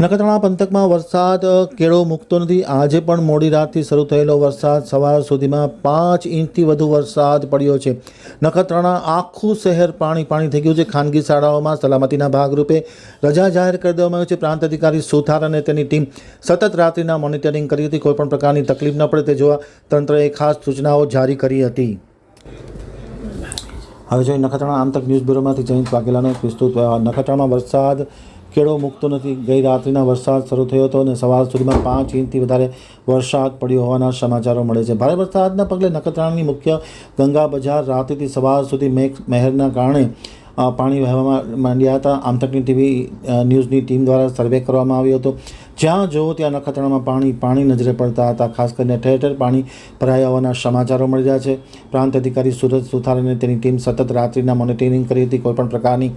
નખત્રાણા પંથકમાં વરસાદ કેળો મૂકતો નથી. આજે પણ મોડી રાતથી શરૂ થયેલો વરસાદ સવાર સુધીમાં પાંચ ઇંચથી વધુ વરસાદ પડ્યો છે. નખત્રાણા આખું શહેર પાણી પાણી થઈ ગયું છે. ખાનગી શાળાઓમાં સલામતીના ભાગરૂપે રજા જાહેર કરી દેવામાં આવી છે. પ્રાંત અધિકારી સુથાર અને તેની ટીમ સતત રાત્રિના મોનિટરિંગ કરી હતી. કોઈપણ પ્રકારની તકલીફ ન પડે તે જોવા તંત્રએ ખાસ સૂચનાઓ જારી કરી હતી. હવે જોઈએ નખત્રાણા આમતક ન્યૂઝ બ્યુરોમાંથી જયંત વાઘેલાનો એક વિસ્તૃત. નખત્રાણામાં વરસાદ કેળો મૂકતો નથી. ગઈ રાત્રિના વરસાદ શરૂ થયો હતો અને સવાર સુધીમાં પાંચ ઇંચથી વધારે વરસાદ પડ્યો હોવાના સમાચારો મળે છે. ભારે વરસાદના પગલે નખત્રાણાની મુખ્ય ગંગા બજાર રાત્રિથી સવાર સુધી મેઘ મહેરના કારણે પાણી વહેવા માંડ્યા હતા. આમતકની ટીવી ન્યૂઝની ટીમ દ્વારા સર્વે કરવામાં આવ્યો હતો. જ્યાં જુઓ ત્યાં નખત્રાણામાં પાણી પાણી નજરે પડતા હતા. ખાસ કરીને ઠેર ઠેર પાણી ભરાયા હોવાના સમાચારો મળી રહ્યા છે. પ્રાંત અધિકારી સુરત સુથાર અને તેની ટીમ સતત રાત્રિના મોનિટરિંગ કરી હતી. કોઈપણ પ્રકારની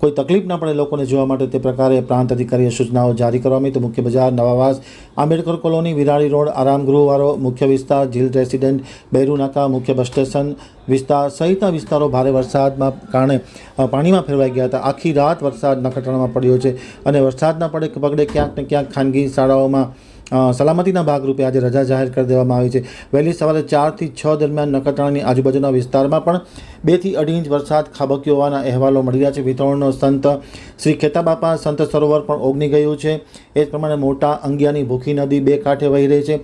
કોઈ તકલીફ ન પડે લોકોને જોવા માટે તે પ્રકારે પ્રાંત અધિકારીએ સૂચનાઓ જારી કરવામાં તો મુખ્ય બજાર નવાવાસ, આંબેડકર કોલોની, વિરાળી રોડ આરામગૃહવાળો મુખ્ય વિસ્તાર જીલ રેસિડેન્ટ બૈરુ નાકા મુખ્ય બસ સ્ટેશન વિસ્તાર સહિતના વિસ્તારો ભારે વરસાદમાં કારણે પાણીમાં ફેરવાઈ ગયા હતા. આખી રાત વરસાદ નખત્રાણામાં પડ્યો છે અને વરસાદના પડે પગડે ક્યાંક ને ક્યાંક ખાનગી શાળાઓમાં સલામતીના ભાગરૂપે આજે રજા જાહેર કરી દેવામાં આવી છે. વહેલી સવારે ચારથી છ દરમિયાન નખત્રાણાની આજુબાજુના વિસ્તારમાં પણ બેથી અઢી ઇંચ વરસાદ ખાબક્યો હોવાના અહેવાલો મળી રહ્યા છે. વિતરણનો સંત શ્રી ખેતાબાપા સંત સરોવર પણ ઓગની ગયું છે. એ જ પ્રમાણે મોટા અંગિયાની ભૂખી નદી બે કાંઠે વહી રહી છે.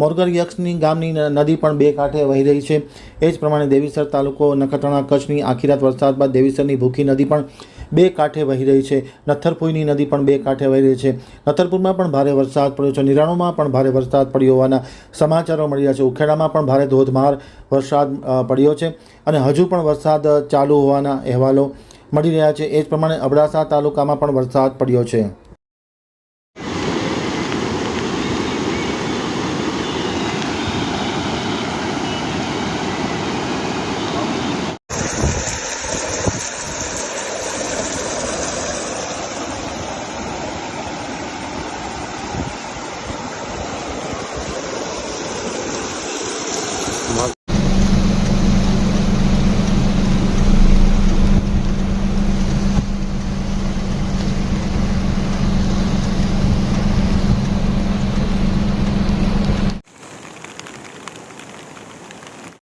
મોરગર યક્ષની ગામની નદી પણ બે કાંઠે વહી રહી છે. એ જ પ્રમાણે દેવીસર તાલુકો નખત્રાણા કચ્છની આખી રાત વરસાદ બાદ દેવીસરની ભૂખી નદી પણ બે કાંઠે વહી રહી છે. નથરપુઈની નદી પણ બે કાંઠે વહી રહી છે. નથરપુરમાં પણ ભારે વરસાદ પડ્યો છે. નિરાણોમાં પણ ભારે વરસાદ પડ્યો હોવાના સમાચારો મળી રહ્યા છે. ઉખેડામાં પણ ભારે ધોધમાર વરસાદ પડ્યો છે અને હજુ પણ વરસાદ ચાલુ હોવાના અહેવાલો મળી રહ્યા છે. એ જ પ્રમાણે અબડાસા તાલુકામાં પણ વરસાદ પડ્યો છે.